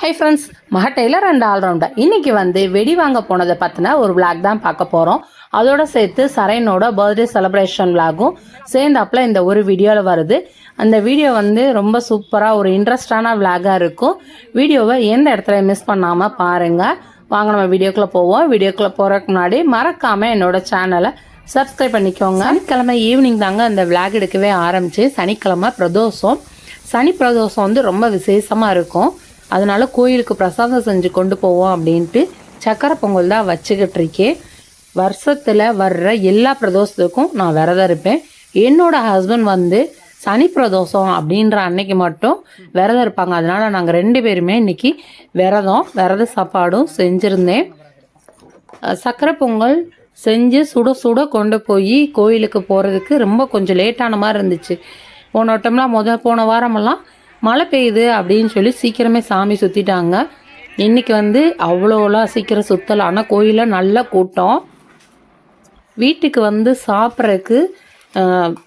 High friends மக tailor and allrounder இன்னைக்கு வந்து வெடி வாங்க போனதை பற்றின ஒரு விளாக் தான் பார்க்க போகிறோம் அதோட சேர்த்து சரையனோட பர்த்டே செலிப்ரேஷன் விளாகும் சேர்ந்தாப்புல இந்த ஒரு வீடியோவில் வருது. அந்த வீடியோ வந்து ரொம்ப சூப்பராக ஒரு இன்ட்ரெஸ்டான விளாகாக இருக்கும். வீடியோவை எந்த இடத்துல மிஸ் பண்ணாமல் பாருங்கள் வாங்க நம்ம வீடியோக்குள்ளே போவோம். வீடியோக்குள்ளே போகிறதுக்கு முன்னாடி மறக்காமல் என்னோட சேனலை சப்ஸ்கிரைப் பண்ணிக்கோங்க. சனிக்கிழமை ஈவினிங் தாங்க அந்த விளாக் எடுக்கவே ஆரம்பிச்சு. சனிக்கிழமை பிரதோஷம். சனி பிரதோஷம் வந்து ரொம்ப விசேஷமாக இருக்கும். அதனால கோயிலுக்கு பிரசாதம் செஞ்சு கொண்டு போவோம் அப்படின்ட்டு சக்கரை பொங்கல் தான் வச்சுக்கிட்டு இருக்கேன். வருஷத்தில் வர்ற எல்லா பிரதோஷத்துக்கும் நான் விரதம் இருப்பேன் என்னோட ஹஸ்பண்ட் வந்து சனி பிரதோஷம் அப்படின்ற அன்னைக்கு மட்டும் விரதம் இருப்பாங்க அதனால் நாங்கள் ரெண்டு பேருமே இன்னைக்கு விரதம் விரத சாப்பாடும் செஞ்சுருந்தேன். சக்கரை பொங்கல் செஞ்சு சுட சுட கொண்டு போய் கோயிலுக்கு போகிறதுக்கு ரொம்ப கொஞ்சம் லேட்டான மாதிரி இருந்துச்சு. போன வட்டம்லாம் முத போன வாரமெல்லாம் மழை பெய்யுது அப்படின்னு சொல்லி சீக்கிரமே சாமி சுற்றிட்டாங்க இன்னைக்கு வந்து அவ்வளோலாம் சீக்கிரம் சுற்றலை ஆனால் கோயிலில் நல்ல கூட்டம். வீட்டுக்கு வந்து சாப்பிட்றதுக்கு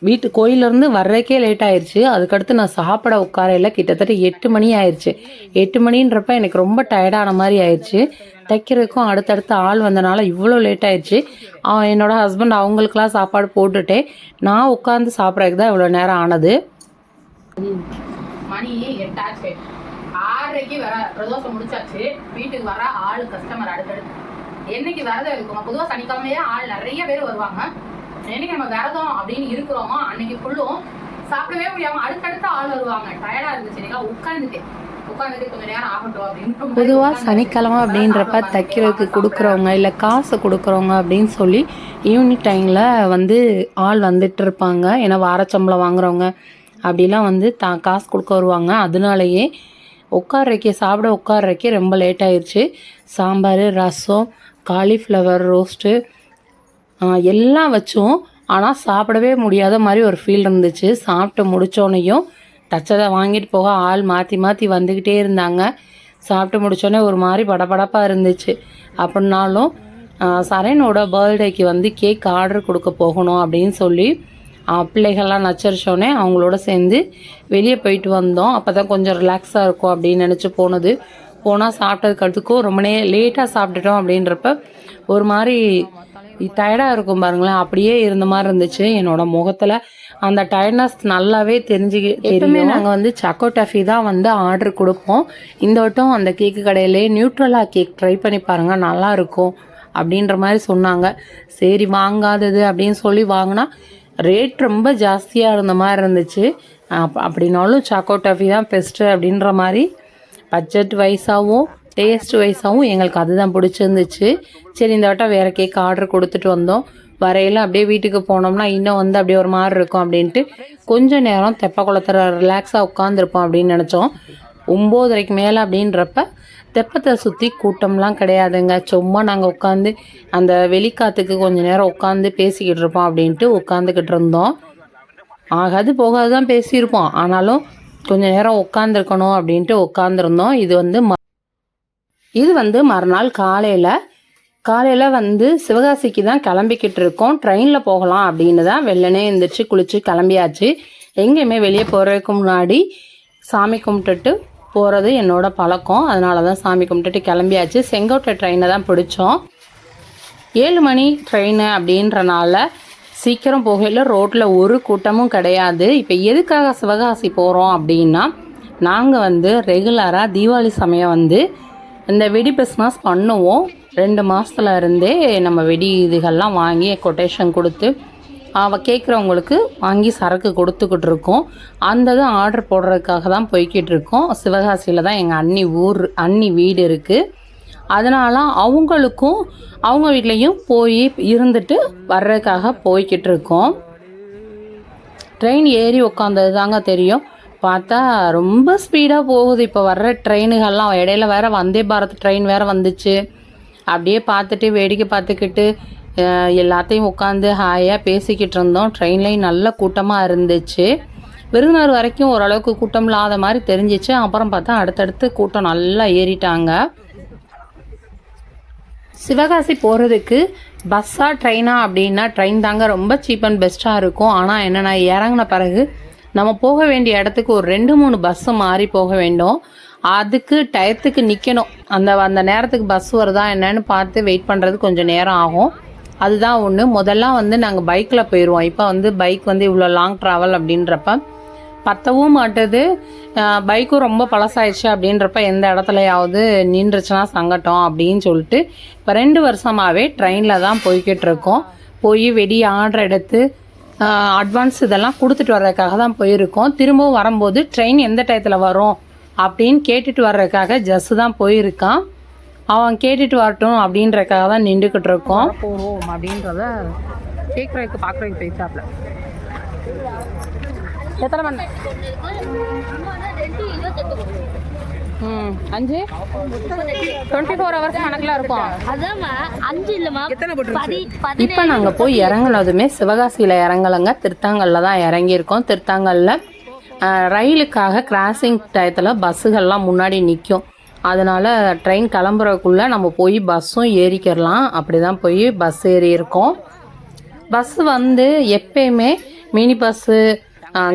வீட்டு கோயிலேருந்து வர்றதுக்கே லேட் ஆயிடுச்சு அதுக்கடுத்து நான் சாப்பிட உட்காரையில் கிட்டத்தட்ட எட்டு மணி ஆயிடுச்சு எட்டு மணின்றப்ப எனக்கு ரொம்ப டயர்டான மாதிரி ஆயிடுச்சு தைக்கிறதுக்கும் அடுத்தடுத்து ஆள் வந்தனால இவ்வளோ லேட் ஆயிடுச்சு என்னோட ஹஸ்பண்ட் அவங்களுக்குலாம் சாப்பாடு போட்டுட்டே நான் உட்காந்து சாப்பிட்றதுக்கு தான் இவ்வளோ நேரம் ஆனது. மணி எட்டாச்சு. ஆறரைக்கு வர பிரதோஷம் முடிச்சாச்சு. வீட்டுக்கு வர ஆள் கஸ்டமர் அடுத்தடுத்து. என்னைக்கு விரதம் இருக்கும் பொதுவா சனிக்கிழமையே ஆள் நிறைய பேர் வருவாங்க. என்னைக்கு நம்ம விரதம் அப்படின்னு இருக்கிறோமோ அன்னைக்கு ஃபுல்லும் சாப்பிடவே முடியாம அடுத்தடுத்த ஆள் வருவாங்க. டயர்டா இருந்துச்சு. சரிங்களா உட்காந்துட்டு பொதுவாக சனிக்கிழமை அப்படின்றப்ப தைக்கிறதுக்கு கொடுக்குறவங்க இல்லை காசு கொடுக்குறவங்க அப்படின்னு சொல்லி ஈவினிங் டைமில் வந்து ஆள் வந்துட்டு இருப்பாங்க. ஏன்னா வாரச்சம்பளம் வாங்குறவங்க. அப்படிலாம் வந்து தா காசு கொடுக்க வருவாங்க. அதனாலயே உட்கார்றக்கே சாப்பிட உட்கார்றக்கே ரொம்ப லேட் ஆயிடுச்சு சாம்பார் ரசம் காலிஃப்ளவர் ரோஸ்ட்டு எல்லாம் வச்சோம். ஆனால் சாப்பிடவே முடியாத மாதிரி ஒரு ஃபீல் இருந்துச்சு. சாப்பிட்டு முடிச்சோனையும் தச்சதை வாங்கிட்டு போக ஆள் மாற்றி மாற்றி வந்துக்கிட்டே இருந்தாங்க. சாப்பிட்டு முடித்தோடனே ஒரு மாதிரி படபடப்பாக இருந்துச்சு. அப்படின்னாலும் சரணோட பர்த்டேக்கு வந்து கேக் ஆர்டர் கொடுக்க போகணும் அப்படின்னு சொல்லி பிள்ளைகள்லாம் நச்சரிச்சோடனே அவங்களோட சேர்ந்து வெளியே போயிட்டு வந்தோம். அப்போ தான் கொஞ்சம் ரிலாக்ஸாக இருக்கும் அப்படின்னு நினச்சி போனது. போனால் சாப்பிட்டதுக்கு அடுத்துக்கும் ரொம்ப நே லேட்டாக சாப்பிட்டுட்டோம் அப்படின்றப்ப ஒரு மாதிரி டயர்டாக இருக்கும் பாருங்களேன். அப்படியே இருந்த மாதிரி இருந்துச்சு என்னோட முகத்தில். அந்த டயர்ட்னஸ் நல்லாவே தெரிஞ்சு எப்பவுமே நாங்கள் வந்து சக்கோ டஃபி தான் வந்து ஆர்டர் கொடுப்போம். இந்த வட்டம் அந்த கேக்கு கடையிலே நியூட்ரலா கேக் ட்ரை பண்ணி பாருங்கள் நல்லா இருக்கும் அப்படின்ற மாதிரி சொன்னாங்க. சரி வாங்காதது அப்படின்னு சொல்லி வாங்கினா ரேட் ரொம்ப ஜாஸ்தியாக இருந்த மாதிரி இருந்துச்சு. அப் அப்படின்னாலும் சாக்கோ டாஃபி தான் பெஸ்ட்டு அப்படின்ற மாதிரி பட்ஜெட் வைஸாகவும் டேஸ்ட் வைஸாகவும் எங்களுக்கு அதுதான் பிடிச்சிருந்துச்சு. சரி இந்த வட்டம் வேறு கேக் ஆர்டர் கொடுத்துட்டு வந்தோம். வரையில அப்படியே வீட்டுக்கு போனோம்னா இன்னும் வந்து அப்படியே ஒரு மாதிரி இருக்கும் அப்படின்ட்டு கொஞ்சம் நேரம் தெப்ப குளத்தில் ரிலாக்ஸாக உட்காந்துருப்போம் அப்படின்னு நினச்சோம். ஒம்போதரைக்கு மேலே அப்படின்றப்ப தெப்பத்தை சுற்றி கூட்டம்லாம் கிடையாதுங்க. சும்மா நாங்கள் உட்காந்து அந்த வெளிக்காத்துக்கு கொஞ்ச நேரம் உட்காந்து பேசிக்கிட்டு இருப்போம் அப்படின்ட்டு உட்காந்துக்கிட்டு இருந்தோம். ஆகாது போகாது தான் பேசியிருப்போம். ஆனாலும் கொஞ்ச நேரம் உட்காந்துருக்கணும் அப்படின்ட்டு உட்காந்துருந்தோம் இது வந்து ம- இது வந்து மறுநாள் காலையில் காலையில் வந்து சிவகாசிக்கு தான் கிளம்பிக்கிட்டு இருக்கோம். ட்ரெயினில் போகலாம் அப்படின்னு தான் வெள்ளனே எழுந்திரிச்சு குளிச்சு கிளம்பியாச்சு. எங்கேயுமே வெளியே போகிறதுக்கு முன்னாடி சாமி கும்பிட்டுட்டு போகிறது என்னோட பழக்கம். அதனால தான் சாமி கும்பிட்டுட்டு கிளம்பியாச்சு. செங்கோட்டை ட்ரெயினை தான் பிடிச்சோம். ஏழு மணி ட்ரெயின் அப்படின்றனால சீக்கிரம் போகையில் ரோட்டில் ஒரு கூட்டமும் கிடையாது. இப்போ எதுக்காக சிவகாசி போகிறோம் அப்படின்னா நாங்கள் வந்து ரெகுலராக தீபாவளி சமயம் வந்து இந்த வெடி பிஸ்னஸ் பண்ணுவோம். ரெண்டு மாதத்துல இருந்தே நம்ம வெடி இதுகள்லாம் வாங்கி கொட்டேஷன் கொடுத்து அவள் கேட்குறவங்களுக்கு வாங்கி சரக்கு கொடுத்துக்கிட்டு இருக்கோம் அந்த இது ஆர்டர் போடுறதுக்காக தான் போய்கிட்டு இருக்கோம் சிவகாசியில் தான் எங்கள் அண்ணி ஊர் அண்ணி வீடு இருக்குது அதனால அவங்களுக்கும் அவங்க வீட்லேயும் போய் இருந்துட்டு வர்றதுக்காக போய்கிட்டு இருக்கோம் ட்ரெயின் ஏறி உட்காந்தது தாங்க தெரியும். பார்த்தா ரொம்ப ஸ்பீடாக போகுது. இப்போ வர்ற ட்ரெயினுகள்லாம் இடையில வேற வந்தே பாரத் ட்ரெயின் வேற வந்துச்சு. அப்படியே பார்த்துட்டு வேடிக்கை பார்த்துக்கிட்டு எல்லாத்தையும் உட்காந்து ஹாயாக பேசிக்கிட்டு இருந்தோம் ட்ரெயின்லேயும் நல்ல கூட்டமாக இருந்துச்சு. விருதுநகர் வரைக்கும் ஓரளவுக்கு கூட்டம் இல்லாத மாதிரி தெரிஞ்சிச்சு. அப்புறம் பார்த்தா அடுத்தடுத்து கூட்டம் நல்லா ஏறிட்டாங்க. சிவகாசி போகிறதுக்கு பஸ்ஸாக ட்ரெயினா அப்படின்னா ட்ரெயின் தாங்க ரொம்ப சீப் அண்ட் பெஸ்ட்டாக இருக்கும். ஆனால் என்னென்னா இறங்கின பிறகு நம்ம போக வேண்டிய இடத்துக்கு ஒரு ரெண்டு மூணு பஸ்ஸு மாறி போக வேண்டும். அதுக்கு டயத்துக்கு நிற்கணும் அந்த அந்த நேரத்துக்கு பஸ் வருதா என்னன்னு பார்த்து வெயிட் பண்ணுறது கொஞ்சம் நேரம் ஆகும். அதுதான் ஒன்று முதல்லாம் வந்து நாங்கள் பைக்கில் போயிடுவோம் இப்போ வந்து பைக் வந்து இவ்வளோ லாங் ட்ராவல் அப்படின்றப்ப பத்தவும் மாட்டுது. பைக்கும் ரொம்ப பழசாயிடுச்சு அப்படின்றப்ப எந்த இடத்துலையாவது நின்றுச்சுன்னா சங்கட்டம் அப்படின்னு சொல்லிட்டு இப்போ ரெண்டு வருஷமாகவே ட்ரெயினில் தான் போய்கிட்டு இருக்கோம். போய் வெடி ஆர்டர் எடுத்து அட்வான்ஸ் இதெல்லாம் கொடுத்துட்டு வர்றதுக்காக தான் போயிருக்கோம். திரும்பவும் வரும்போது ட்ரெயின் எந்த டயத்தில் வரும் அப்படின்னு கேட்டுட்டு வர்றதுக்காக ஜஸ்ஸு தான் போயிருக்கான். அவன் கேட்டுட்டு வரட்டும் அப்படின்றதுக்காக தான் நின்றுக்கிட்டு இருக்கோம் போகிறோம் அப்படின்றத கேட்குறதுக்கு பார்க்குறதுக்கு பேசாப்ல எத்தனை மணி? ம் அஞ்சு? டுவெண்ட்டி ஃபோர் ஹவர்ஸ் கணக்கில் இருக்கும். இப்போ நாங்கள் போய் இறங்குனதுமே சிவகாசியில் இறங்கலைங்க. திருத்தாங்கல்ல தான் இறங்கியிருக்கோம். திருத்தாங்கல்ல ரயிலுக்காக கிராசிங் டயத்தில் பஸ்ஸுகள்லாம் முன்னாடி நிற்கும் அதனால் ட்ரெயின் கிளம்புறதுக்குள்ளே நம்ம போய் பஸ்ஸும் ஏறிக்கிறலாம் அப்படி தான் போய் பஸ் ஏறி இருக்கோம். பஸ் வந்து எப்பயுமே மினி பஸ்ஸு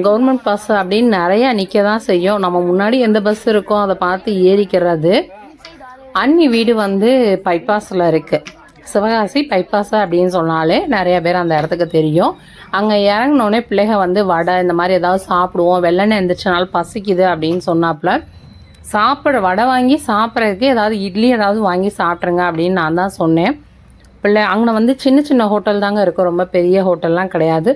கவர்மெண்ட் பஸ் அப்படின்னு நிறையா நிற்க தான் செய்யும். நம்ம முன்னாடி எந்த பஸ் இருக்கோ அதை பார்த்து ஏறிக்கிறது. அன்னி வீடு வந்து பைபாஸில் இருக்குது சிவகாசி பைபாஸ் அப்படின்னு சொன்னாலே நிறைய பேர் அந்த இடத்துக்கு தெரியும். அங்கே இறங்கினோடனே பிள்ளைங்க வந்து வடை இந்த மாதிரி ஏதாவது சாப்பிடுவோம். வெள்ளனை எந்திரிச்சனால பசிக்குது அப்படின்னு சொன்னாப்புல. சாப்பிட வடை வாங்கி சாப்பிட்றதுக்கு ஏதாவது இட்லி ஏதாவது வாங்கி சாப்பிட்ருங்க அப்படின்னு நான் தான் சொன்னேன். பிள்ளை அங்கே வந்து சின்ன சின்ன ஹோட்டல் தாங்க இருக்கும் ரொம்ப பெரிய ஹோட்டல்லாம் கிடையாது.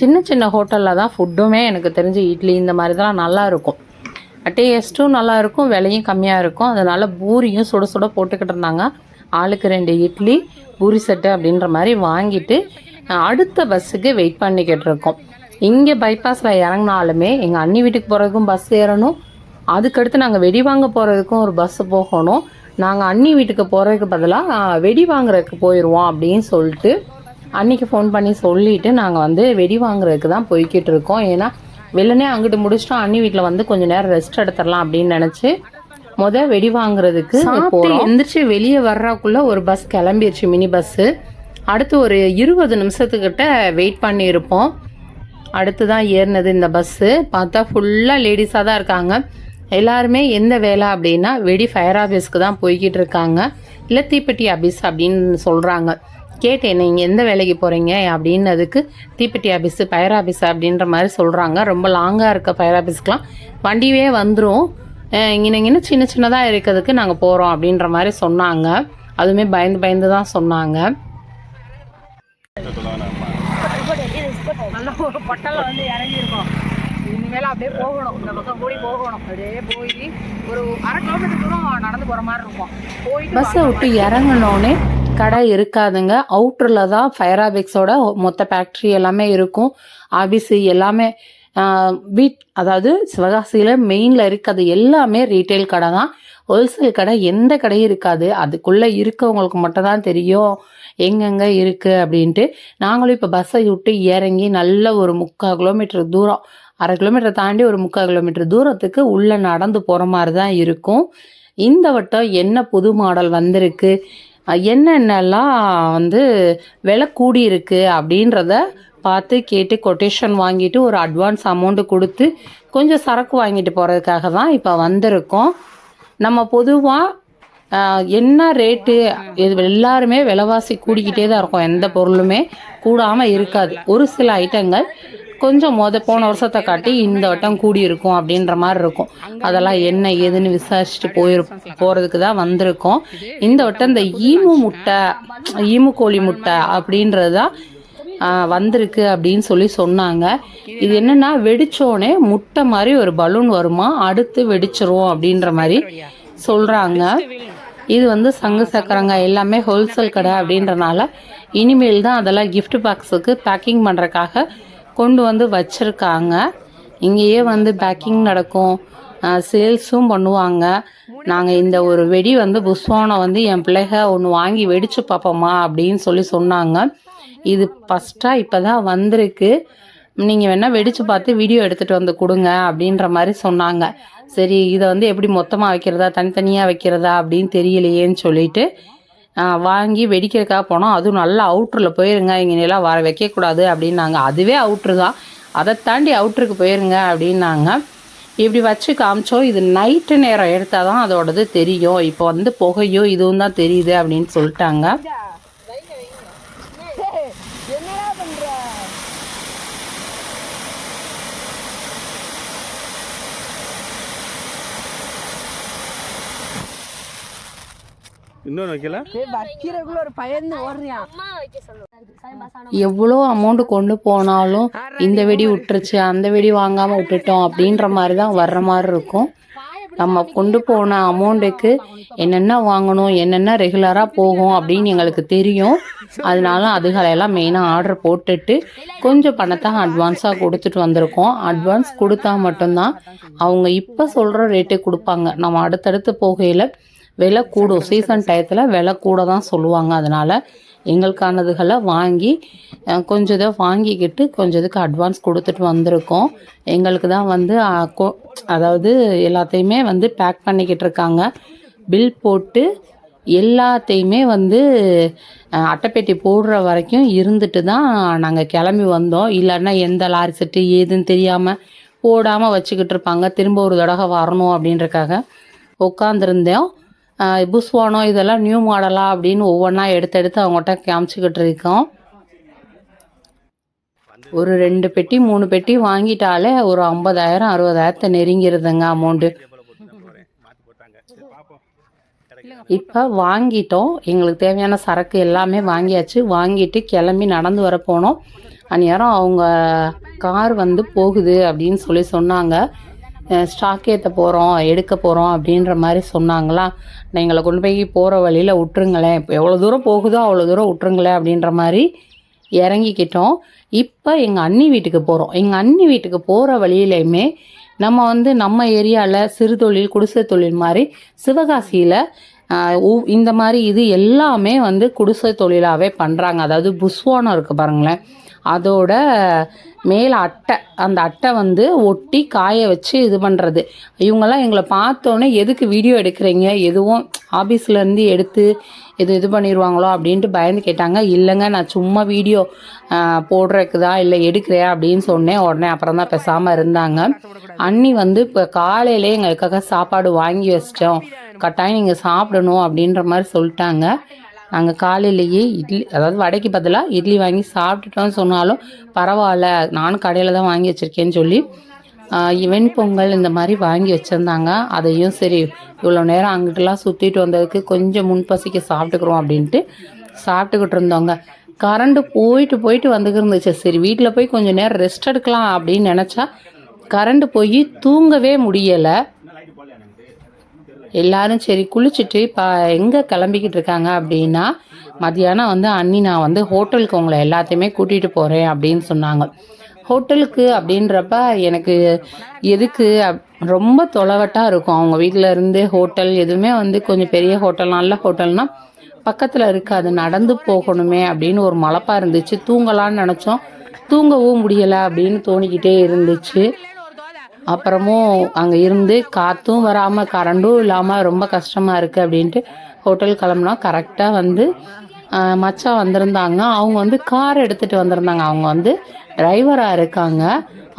சின்ன சின்ன ஹோட்டலில் தான் ஃபுட்டுமே எனக்கு தெரிஞ்சு இட்லி இந்த மாதிரி தான் நல்லா இருக்கும். டேஸ்ட்டும் நல்லாயிருக்கும் விலையும் கம்மியாக இருக்கும். அதனால் பூரியும் சுட சுட போட்டுக்கிட்டு இருந்தாங்க. ஆளுக்கு ரெண்டு இட்லி பூரி செட்டு அப்படின்ற மாதிரி வாங்கிட்டு அடுத்த பஸ்ஸுக்கு வெயிட் பண்ணிக்கிட்டு இருக்கோம். இங்கே பைபாஸில் இறங்கினாலுமே எங்கள் அண்ணி வீட்டுக்கு போகிறதுக்கும் பஸ் ஏறணும். அதுக்கடுத்து நாங்கள் வெடி வாங்க போகிறதுக்கும் ஒரு பஸ்ஸு போகணும். நாங்கள் அண்ணி வீட்டுக்கு போகிறதுக்கு பதிலாக வெடி வாங்குறதுக்கு போயிடுவோம் அப்படின்னு சொல்லிட்டு அன்னைக்கு ஃபோன் பண்ணி சொல்லிட்டு நாங்கள் வந்து வெடி வாங்குறதுக்கு தான் போய்கிட்டு இருக்கோம். ஏன்னா வெள்ளனே அங்கிட்டு முடிச்சிட்டோம் அண்ணி வீட்டில் வந்து கொஞ்சம் நேரம் ரெஸ்ட் எடுத்துடலாம் அப்படின்னு நினச்சி முத வெடி வாங்குறதுக்கு போகிறோம் எந்திரிச்சு வெளியே வர்றதுக்குள்ள ஒரு பஸ் கிளம்பிருச்சு மினி பஸ்ஸு அடுத்து ஒரு இருபது நிமிஷத்துக்கிட்ட வெயிட் பண்ணியிருப்போம். அடுத்து தான் ஏறினது இந்த பஸ்ஸு பார்த்தா ஃபுல்லாக லேடிஸாக தான் இருக்காங்க. எல்லாருமே எந்த வேலை அப்படின்னா வெடி ஃபயர் ஆஃபீஸ்க்கு தான் போய்கிட்டு இருக்காங்க. இல்லை தீப்பெட்டி ஆஃபீஸ் அப்படின்னு சொல்கிறாங்க கேட்டேன் நீங்கள் எந்த வேலைக்கு போகிறீங்க அப்படின்னதுக்கு தீப்பெட்டி ஆஃபீஸு ஃபயர் ஆஃபீஸ் அப்படின்ற மாதிரி சொல்கிறாங்க ரொம்ப லாங்காக இருக்க ஃபயர் ஆஃபீஸ்க்குலாம் வண்டியே வந்துடும் இங்கே சின்ன சின்னதாக இருக்கிறதுக்கு நாங்கள் போகிறோம் அப்படின்ற மாதிரி சொன்னாங்க. அதுவுமே பயந்து பயந்து தான் சொன்னாங்க. நல்ல ஒரு வந்து இறங்கியிருக்கோம். இனிமேல் அப்படியே போகணும். இந்த பக்கம் கூடி போகணும். அப்படியே போய் ஒரு அரை கிலோமீட்டர் தூரம் நடந்து போற மாதிரி இருக்கும். போயிட்டு பஸ்ஸை விட்டு இறங்கினோடனே கடை இருக்காதுங்க. அவுட்டரில் தான் ஃபயர் ஆபிக்ஸோட மொத்த ஃபேக்ட்ரி எல்லாமே இருக்கும். ஆபீஸு எல்லாமே வீட் அதாவது சிவகாசியில் மெயினில் இருக்கிறது எல்லாமே ரீட்டைல் கடை தான். ஹோல்சேல் கடை எந்த கடையும் இருக்காது. அதுக்குள்ளே இருக்கவங்களுக்கு மட்டும் தான் தெரியும் எங்கெங்கே இருக்குது அப்படின்ட்டு. நாங்களும் இப்போ பஸ்ஸை விட்டு இறங்கி நல்ல ஒரு முக்கால் கிலோமீட்டர் தூரம் அரை கிலோமீட்டர் தாண்டி ஒரு முக்கால் கிலோமீட்டர் தூரத்துக்கு உள்ளே நடந்து போகிற மாதிரி தான் இருக்கும். இந்த வட்டம் என்ன புது மாடல் வந்திருக்கு? என்னென்னலாம் வந்து விலை கூடி இருக்கு அப்படின்றத பார்த்து கேட்டு கொட்டேஷன் வாங்கிட்டு ஒரு அட்வான்ஸ் அமௌண்ட்டு கொடுத்து கொஞ்சம் சரக்கு வாங்கிட்டு போகிறதுக்காக தான் இப்போ வந்திருக்கோம். நம்ம பொதுவாக என்ன ரேட்டு இது எல்லாருமே விலைவாசி கூடிக்கிட்டே தான் இருக்கும். எந்த பொருளுமே கூடாமல் இருக்காது. ஒரு சில ஐட்டங்கள் கொஞ்சம் மொத போன வருஷத்தை காட்டி இந்த வட்டம் கூடி இருக்கும் அப்படின்ற மாதிரி இருக்கும். அதெல்லாம் என்ன ஏதுன்னு விசாரிச்சுட்டு போயிரு போகிறதுக்கு தான் வந்திருக்கோம். இந்த வட்டம் இந்த ஈமு முட்டை ஈமு கோழி முட்டை அப்படின்றது தான் வந்திருக்கு அப்படின்னு சொல்லி சொன்னாங்க. இது என்னன்னா வெடிச்சோடனே முட்டை மாதிரி ஒரு பலூன் வருமா அடுத்து வெடிச்சிரும் அப்படின்ற மாதிரி சொல்கிறாங்க இது வந்து சங்கு சக்கரங்க எல்லாமே ஹோல்சேல் கடை அப்படின்றனால இனிமேல் தான் அதெல்லாம் கிஃப்ட் பாக்ஸுக்கு பேக்கிங் பண்ணுறக்காக கொண்டு வந்து வச்சுருக்காங்க. இங்கேயே வந்து பேக்கிங் நடக்கும். சேல்ஸும் பண்ணுவாங்க. நாங்கள் இந்த ஒரு வெடி வந்து புஸ்வானம் வந்து என் பிள்ளைக ஒன்று வாங்கி வெடிச்சு பார்ப்போமா அப்படின்னு சொல்லி சொன்னாங்க. இது ஃபஸ்ட்டாக இப்போ தான் வந்திருக்கு. நீங்கள் வேணால் வெடித்து பார்த்து வீடியோ எடுத்துகிட்டு வந்து கொடுங்க அப்படின்ற மாதிரி சொன்னாங்க. சரி இதை வந்து எப்படி மொத்தமாக வைக்கிறதா தனித்தனியாக வைக்கிறதா அப்படின்னு தெரியலையேன்னு சொல்லிட்டு வாங்கி வெடிக்கிறதுக்காக போனோம். அதுவும் நல்லா அவுட்டரில் போயிருங்க. இங்கேலாம் வர வைக்கக்கூடாது அப்படின்னாங்க. அதுவே அவுட்ரு தான். அதை தாண்டி அவுட்ருக்கு போயிருங்க அப்படின்னாங்க. இப்படி வச்சு காமிச்சோம். இது நைட்டு நேரம் எடுத்தால் தான் அதோடது தெரியும். இப்போ வந்து புகையும் இதுவும் தான் தெரியுது அப்படின்னு சொல்லிட்டாங்க. இன்னொன்று வைக்கல? எவ்வளோ அமௌண்ட் கொண்டு போனாலும் இந்த வெடி விட்டுருச்சு அந்த வெடி வாங்காமல் விட்டுட்டோம் அப்படின்ற மாதிரி தான் வர்ற மாதிரி இருக்கும். நம்ம கொண்டு போன அமௌண்ட்டுக்கு என்னென்ன வாங்கணும் என்னென்ன ரெகுலராக போகும் அப்படின்னு எங்களுக்கு தெரியும். அதனால அதுகளெல்லாம் மெயினாக ஆர்டர் போட்டுட்டு கொஞ்சம் பணத்தை அட்வான்ஸாக கொடுத்துட்டு வந்திருக்கோம். அட்வான்ஸ் கொடுத்தா மட்டும்தான் அவங்க இப்போ சொல்கிற ரேட்டே கொடுப்பாங்க. நம்ம அடுத்தடுத்து போகையில் விலை கூடும் சீசன் டயத்தில் விலை கூட தான் சொல்லுவாங்க. அதனால் எங்களுக்கானதுகளை வாங்கி கொஞ்சம் இதை வாங்கிக்கிட்டு கொஞ்சம் இதுக்கு அட்வான்ஸ் கொடுத்துட்டு வந்திருக்கோம். எங்களுக்கு தான் வந்து அதாவது எல்லாத்தையுமே வந்து பேக் பண்ணிக்கிட்டு இருக்காங்க. பில் போட்டு எல்லாத்தையுமே வந்து அட்டைப்பெட்டி போடுற வரைக்கும் இருந்துட்டு தான் நாங்கள் கிளம்பி வந்தோம். இல்லைன்னா எந்த லாரி செட்டு ஏதுன்னு தெரியாமல் போடாமல் வச்சுக்கிட்டு இருப்பாங்க. திரும்ப ஒரு தடவை வரணும் அப்படின்றக்காக உட்காந்துருந்தோம் புஸ்வானோ இதெல்லாம் நியூ மாடலாக அப்படின்னு ஒவ்வொன்றா எடுத்து எடுத்து அவங்ககிட்ட காமிச்சிக்கிட்டு இருக்கோம். ஒரு ரெண்டு பெட்டி மூணு பெட்டி வாங்கிட்டாலே ஒரு ஐம்பதாயிரம் அறுபதாயிரத்தை நெருங்கிருதுங்க அமௌண்ட்டு இப்போ வாங்கிட்டோம். எங்களுக்கு தேவையான சரக்கு எல்லாமே வாங்கியாச்சு. வாங்கிட்டு கிளம்பி நடந்து வர போனோம். அந்நேரம் அவங்க கார் வந்து போகுது அப்படின்னு சொல்லி சொன்னாங்க. ஸ்டாக் ஏற்ற போகிறோம் எடுக்க போகிறோம் அப்படின்ற மாதிரி சொன்னாங்களா? நான் எங்களை கொண்டு போய் போகிற வழியில் விட்டுருங்களேன். இப்போ எவ்வளோ தூரம் போகுதோ அவ்வளோ தூரம் விட்டுருங்களேன் அப்படின்ற மாதிரி இறங்கிக்கிட்டோம். இப்போ எங்கள் அண்ணி வீட்டுக்கு போகிறோம் எங்கள் அண்ணி வீட்டுக்கு போகிற வழியிலையுமே நம்ம வந்து நம்ம ஏரியாவில் சிறு தொழில் குடிசை தொழில் மாதிரி சிவகாசியில் இந்த மாதிரி இது எல்லாமே வந்து குடிசை தொழிலாகவே பண்ணுறாங்க அதாவது புஸ்வானம் இருக்குது பாருங்களேன். அதோட மேலே அட்டை அந்த அட்டை வந்து ஒட்டி காய வச்சு இது பண்ணுறது இவங்கெல்லாம் எங்களை பார்த்தோன்னே எதுக்கு வீடியோ எடுக்கிறீங்க? எதுவும் ஆஃபீஸ்லேருந்து எடுத்து எது இது பண்ணிடுவாங்களோ அப்படின்ட்டு பயந்து கேட்டாங்க. இல்லைங்க நான் சும்மா வீடியோ போடுறதுக்கு தான் இல்லை எடுக்கிறேன் அப்படின்னு சொன்னேன். உடனே அப்புறம் தான் பேசாமல் இருந்தாங்க. அண்ணி வந்து இப்போ காலையிலே எங்களுக்காக சாப்பாடு வாங்கி வச்சிட்டோம். கட்டாயம் நீங்கள் சாப்பிடணும் அப்படின்ற மாதிரி சொல்லிட்டாங்க. நாங்கள் காலையிலேயே இட்லி அதாவது வடைக்கு பதிலாக இட்லி வாங்கி சாப்பிட்டுட்டோம்னு சொன்னாலும் பரவாயில்ல நானும் கடையில் தான் வாங்கி வச்சுருக்கேன்னு சொல்லி வெண்பொங்கல் இந்த மாதிரி வாங்கி வச்சுருந்தாங்க. அதையும் சரி இவ்வளோ நேரம் அங்கிட்டலாம் சுற்றிட்டு வந்ததுக்கு கொஞ்சம் முன்பசிக்க சாப்பிட்டுக்குறோம் அப்படின்ட்டு சாப்பிட்டுக்கிட்டு இருந்தோங்க. கரண்ட்டு போயிட்டு போயிட்டு வந்துக்கிட்டு இருந்துச்சு. சரி வீட்டில் போய் கொஞ்சம் நேரம் ரெஸ்ட் எடுக்கலாம் அப்படின்னு நினச்சா கரண்ட்டு போய் தூங்கவே முடியலை. எல்லாரும் சரி குளிச்சுட்டு இப்போ எங்கே கிளம்பிக்கிட்டு இருக்காங்க அப்படின்னா மதியானம் வந்து அண்ணி நான் வந்து ஹோட்டலுக்கு உங்களை எல்லாத்தையுமே கூட்டிகிட்டு போகிறேன் அப்படின்னு சொன்னாங்க. ஹோட்டலுக்கு அப்படின்றப்ப எனக்கு எதுக்கு ரொம்ப தொலைவட்டாக இருக்கும். அவங்க வீட்டில் இருந்து ஹோட்டல் எதுவுமே வந்து கொஞ்சம் பெரிய ஹோட்டல் நல்ல ஹோட்டல்னா பக்கத்தில் இருக்காது. நடந்து போகணுமே அப்படின்னு ஒரு மலப்பாக இருந்துச்சு. தூங்கலான்னு நினச்சோம். தூங்கவும் முடியலை அப்படின்னு தோணிக்கிட்டே இருந்துச்சு. அப்புறமும் அங்கே இருந்து காற்றும் வராமல் கரண்டும் இல்லாமல் ரொம்ப கஷ்டமாக இருக்குது அப்படின்ட்டு ஹோட்டல் கிளம்புனோம். கரெக்டாக வந்து மச்சான் வந்திருந்தாங்க. அவங்க வந்து கார் எடுத்துகிட்டு வந்திருந்தாங்க. அவங்க வந்து டிரைவராக இருக்காங்க.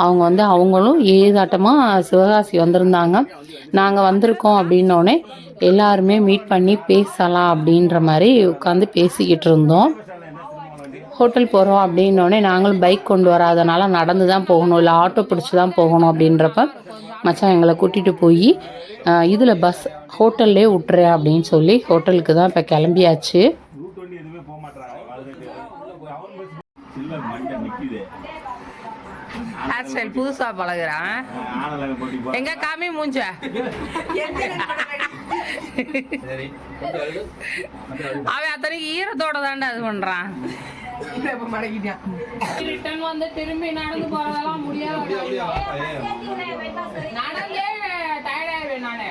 அவங்க வந்து அவங்களும் ஏதாட்டமாக சிவகாசி வந்திருந்தாங்க. நாங்கள் வந்திருக்கோம் அப்படின்னோடனே எல்லாருமே மீட் பண்ணி பேசலாம் அப்படின்ற மாதிரி உட்காந்து பேசிக்கிட்டு இருந்தோம். ஹோட்டல் போகிறோம் அப்படின்னோடனே நாங்களும் பைக் கொண்டு வராதனால நடந்து தான் போகணும் இல்லை ஆட்டோ பிடிச்சி தான் போகணும் அப்படின்றப்ப மச்சான் எங்களை கூட்டிகிட்டு போய் இதில் பஸ் ஹோட்டல்லே விட்டுறேன் அப்படின்னு சொல்லி ஹோட்டலுக்கு தான் இப்போ கிளம்பியாச்சு. ஹேர் ஸ்டைல் புதுசாக பழகுறான். எங்க காமி மூஞ்ச? அவன் அத்தனைக்கு ஈரத்தோட தாண்டா இது பண்றான். இப்ப மடக்கிட்டான் ரிட்டன் வந்து திரும்பி நடந்து போறதெல்லாம் முடியாது நடந்தே டயர்டாயிருவேன் நானு.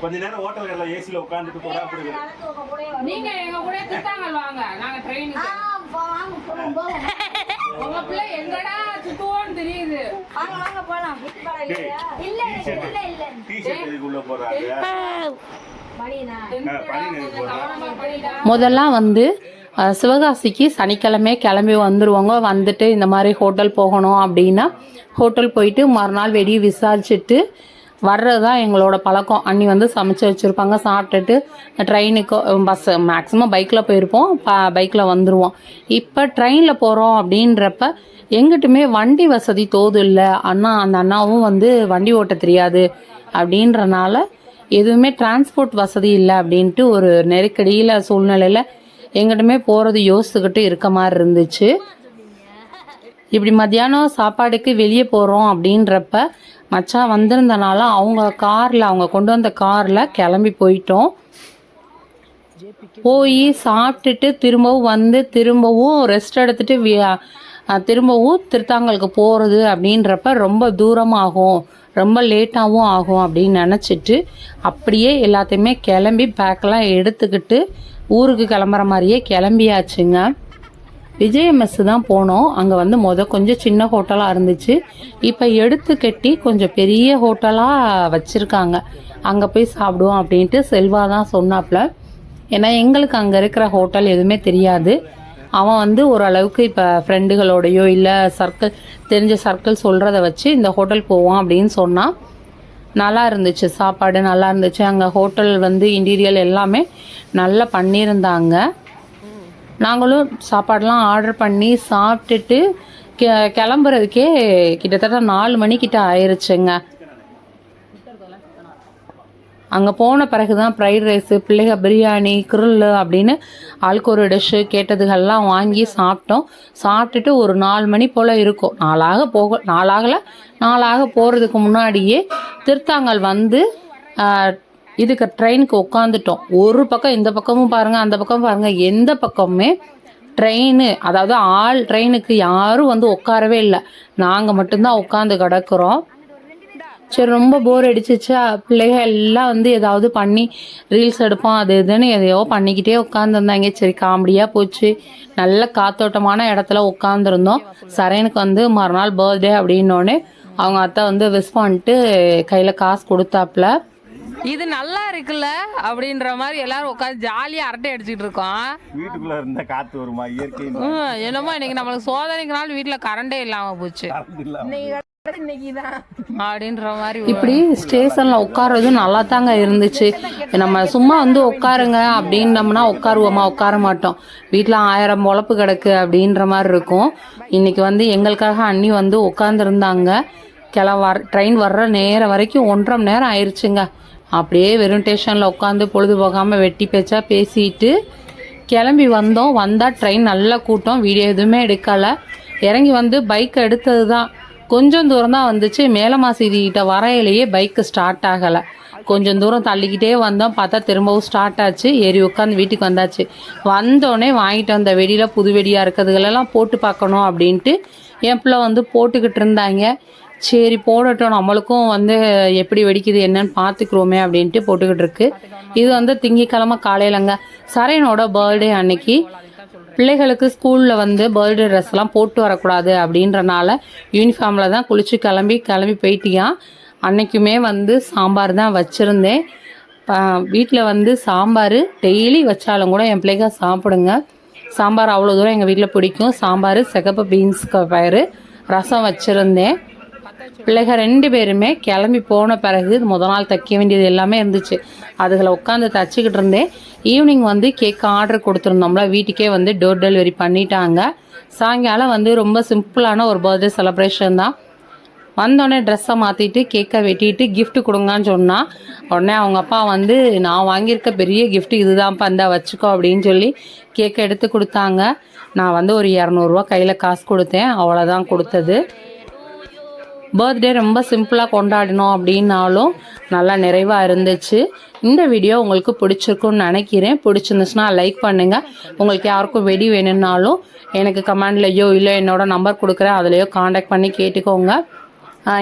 கொஞ்ச நேரம் ஹோட்டல் கடையில் ஏசியில் உட்காந்துட்டு போறா அப்படி. நீங்க எங்க கூட திட்டாங்கல் வாங்க. நாங்க ட்ரெயினுக்கு உங்க பிள்ளை எங்கடா சுத்துவோன்னு தெரியுது. போறாங்க முதல்லாம் வந்து அஹ், சிவகாசிக்கு சனிக்கிழமை கிளம்பி வந்துடுவாங்க வந்துட்டு இந்த மாதிரி ஹோட்டல் போகணும் அப்படின்னா ஹோட்டல் போயிட்டு மறுநாள் வெடி விசாரிச்சுட்டு வர்றது தான் எங்களோட பழக்கம். அன்னி வந்து சமைச்சு வச்சுருப்பாங்க. சாப்பிட்டுட்டு ட்ரெயினுக்கு பஸ் மேக்ஸிமம் பைக்கில் போயிருப்போம். ப பைக்கில் வந்துடுவோம் இப்போ ட்ரெயினில் போகிறோம் அப்படின்றப்ப எங்கிட்டுமே வண்டி வசதி தோது இல்லை. அண்ணா அந்த அண்ணாவும் வந்து வண்டி ஓட்ட தெரியாது அப்படின்றனால எதுவுமே டிரான்ஸ்போர்ட் வசதி இல்லை அப்படின்ட்டு ஒரு நெருக்கடியில் சூழ்நிலையில் எங்கிட்டுமே போகிறது யோசிச்சுக்கிட்டு இருக்க மாதிரி இருந்துச்சு. இப்படி மத்தியானம் சாப்பாடுக்கு வெளியே போகிறோம் அப்படின்றப்ப மச்சான் வந்திருந்தனால அவங்க காரில் அவங்க கொண்டு வந்த காரில் கிளம்பி போயிட்டோம். போய் சாப்பிட்டுட்டு திரும்பவும் வந்து திரும்பவும் ரெஸ்ட் எடுத்துட்டு திரும்பவும் திருத்தாங்கலுக்கு போகிறது அப்படின்றப்ப ரொம்ப தூரமாகும் ரொம்ப லேட்டாகவும் ஆகும் அப்படின்னு நினச்சிட்டு அப்படியே எல்லாத்தையுமே கிளம்பி பேக்கெலாம் எடுத்துக்கிட்டு ஊருக்கு கிளம்புற மாதிரியே கிளம்பியாச்சுங்க. விஜய மெஸ்ஸு தான் போனோம். அங்கே வந்து மொதல் கொஞ்சம் சின்ன ஹோட்டலாக இருந்துச்சு. இப்போ எடுத்து கட்டி கொஞ்சம் பெரிய ஹோட்டலாக வச்சுருக்காங்க. அங்கே போய் சாப்பிடுவோம் அப்படின்ட்டு செல்வா தான் சொன்னாப்புல ஏன்னா எங்களுக்கு அங்கே இருக்கிற ஹோட்டல் எதுவுமே தெரியாது. அவன் வந்து ஓரளவுக்கு இப்போ ஃப்ரெண்டுகளோடையோ இல்லை சர்க்கிள் தெரிஞ்ச சர்க்கிள் சொல்கிறத வச்சு இந்த ஹோட்டல் போவோம் அப்படின்னு சொன்னான் நல்லா இருந்துச்சு. சாப்பாடு நல்லா இருந்துச்சு. அங்கே ஹோட்டல் வந்து இன்டீரியல் எல்லாமே நல்லா பண்ணியிருந்தாங்க. நாங்களும் சாப்பாடெலாம் ஆர்டர் பண்ணி சாப்பிட்டுட்டு கெ கிளம்புறதுக்கே கிட்டத்தட்ட நாலு மணிக்கிட்ட ஆயிடுச்சுங்க அங்கே போன பிறகு தான் ஃப்ரைட் ரைஸு பிள்ளைக பிரியாணி கிரில்லு அப்படின்னு ஆளுக்கு ஒரு டிஷ்ஷு கேட்டதுகள்லாம் வாங்கி சாப்பிட்டோம். சாப்பிட்டுட்டு ஒரு நாலு மணி போல் இருக்கும். நாளாக போக நாளாகல நாளாக போகிறதுக்கு முன்னாடியே திருத்தாங்கல் வந்து இதுக்கு ட்ரெயினுக்கு உட்காந்துட்டோம் ஒரு பக்கம் இந்த பக்கமும் பாருங்கள் அந்த பக்கம் பாருங்கள் எந்த பக்கமுமே ட்ரெயின் அதாவது ஆள் ட்ரெயினுக்கு யாரும் வந்து உட்காரவே இல்லை. நாங்கள் மட்டும்தான் உட்காந்து கிடக்குறோம். சரி ரொம்ப போர் அடிச்சிச்சா? பிள்ளைக எல்லாம் வந்து ஏதாவது பண்ணி ரீல்ஸ் எடுப்போம் அது இதுன்னு எதையோ பண்ணிக்கிட்டே உட்காந்துருந்தாங்க சரி காமெடியாக போச்சு. நல்ல காத்தோட்டமான இடத்துல உட்காந்துருந்தோம் சரேனுக்கு வந்து மறுநாள் பர்த்டே அப்படின்னோடனே அவங்க அத்தை வந்து விஷ் பண்ணிட்டு கையில் காசு கொடுத்தாப்புல இது நல்லா இருக்குல்ல அப்படின்ற மாதிரி எல்லாரும் உட்காந்து ஜாலியா அரட்டை அடிச்சிட்டு இருக்கோம். வீட்டுக்குள்ள இருந்தா காத்து வருமா? இயற்கை என்னமோ இன்னைக்கு நம்மளுக்கு சோதனைக்கு நாள் வீட்டுல கரண்டே இல்லாம போச்சு. அப்படின்ற மாதிரி இப்படி ஸ்டேஷனில் உட்கார்றது நல்லா தாங்க இருந்துச்சு. நம்ம சும்மா வந்து உட்காருங்க அப்படின்னம்னா உட்காருவோமா? உட்கார மாட்டோம். வீட்டில் ஆயிரம் பொழப்பு கிடக்கு அப்படின்ற மாதிரி இருக்கும். இன்னைக்கு வந்து எங்களுக்காக அண்ணி வந்து உட்காந்துருந்தாங்க கிள வர ட்ரெயின் வர்ற நேரம் வரைக்கும் ஒன்றரை மணி நேரம் ஆயிடுச்சுங்க அப்படியே வெறும் ஸ்டேஷனில் உட்காந்து பொழுது போகாமல் வெட்டி பேச்சா பேசிட்டு கிளம்பி வந்தோம். வந்தால் ட்ரெயின் நல்ல கூட்டம். வீடியோ எதுவுமே எடுக்கலை. இறங்கி வந்து பைக் எடுத்தது தான் கொஞ்சம் தூரம் தான் வந்துச்சு. மேலமாசிதிக்கிட்ட வரையிலேயே பைக்கு ஸ்டார்ட் ஆகலை. கொஞ்சம் தூரம் தள்ளிக்கிட்டே வந்தோம். பார்த்தா திரும்பவும் ஸ்டார்ட் ஆச்சு. ஏறி உட்காந்து வீட்டுக்கு வந்தாச்சு. வந்தோடனே வாங்கிட்டு வந்த வெடியில் புது வெடியாக இருக்கிறதுகளெல்லாம் போட்டு பார்க்கணும் அப்படின்ட்டு என் பிள்ளை வந்து போட்டுக்கிட்டு இருந்தாங்க. சரி போடட்டும். நம்மளுக்கும் வந்து எப்படி வெடிக்குது என்னன்னு பார்த்துக்குறோமே அப்படின்ட்டு போட்டுக்கிட்டு இருக்கு. இது வந்து திங்கக்கிழமை காலையிலங்க. சரையனோட பர்த்டே அன்னைக்கு. பிள்ளைகளுக்கு ஸ்கூலில் வந்து பர்த்டே ட்ரெஸ்லாம் போட்டு வரக்கூடாது அப்படின்றனால யூனிஃபார்மில் தான் குளிச்சு கிளம்பி கிளம்பி போயிட்டியான் அன்னைக்குமே வந்து சாம்பார் தான் வச்சுருந்தேன். வீட்டில் வந்து சாம்பார் டெய்லி வச்சாலும் கூட என் பிள்ளைங்க சாப்பிடுங்க. சாம்பார் அவ்வளோ தூரம் எங்கள் வீட்டில் பிடிக்கும். சாம்பார் சிகப்பு பீன்ஸ் பயிறு ரசம் வச்சுருந்தேன். பிள்ளைகள் ரெண்டு பேருமே கிளம்பி போன பிறகு முத நாள் தைக்க வேண்டியது எல்லாமே இருந்துச்சு. அதுகளை உட்காந்து தச்சுக்கிட்டு இருந்தேன். ஈவினிங் வந்து கேக் ஆர்டர் கொடுத்துருந்தோம்ல வீட்டுக்கே வந்து டோர் டெலிவரி பண்ணிட்டாங்க. சாயங்காலம் வந்து ரொம்ப சிம்பிளான ஒரு பர்த்டே செலப்ரேஷன் தான். வந்தோடனே ட்ரெஸ்ஸை மாற்றிட்டு கேக்கை வெட்டிட்டு கிஃப்ட் கொடுங்கன்னு சொன்னால் உடனே அவங்க அப்பா வந்து நான் வாங்கியிருக்க பெரிய கிஃப்ட் இதுதான்ப்பா இந்த வச்சுக்கோ அப்படின்னு சொல்லி கேக்கை எடுத்து கொடுத்தாங்க. நான் வந்து ஒரு இரநூறுவா கையில் காசு கொடுத்தேன். அவ்வளோதான் கொடுத்தது. பர்த்டே ரொம்ப சிம்பிளாக கொண்டாடினோம் அப்படின்னாலும் நல்லா நிறைவாக இருந்துச்சு. இந்த வீடியோ உங்களுக்கு பிடிச்சிருக்குன்னு நினைக்கிறேன். பிடிச்சிருந்துச்சுன்னா லைக் பண்ணுங்கள் உங்களுக்கு யாருக்கும் வெடி வேணும்னாலும் எனக்கு கமெண்ட்லையோ இல்லை என்னோட நம்பர் கொடுக்குறேன். அதுலேயோ காண்டாக்ட் பண்ணி கேட்டுக்கோங்க.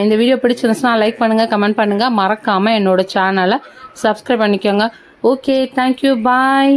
இந்த வீடியோ பிடிச்சிருந்துச்சுன்னா லைக் பண்ணுங்கள் கமெண்ட் பண்ணுங்கள் மறக்காமல் என்னோட சேனலை சப்ஸ்கிரைப் பண்ணிக்கோங்க. Okay thank you bye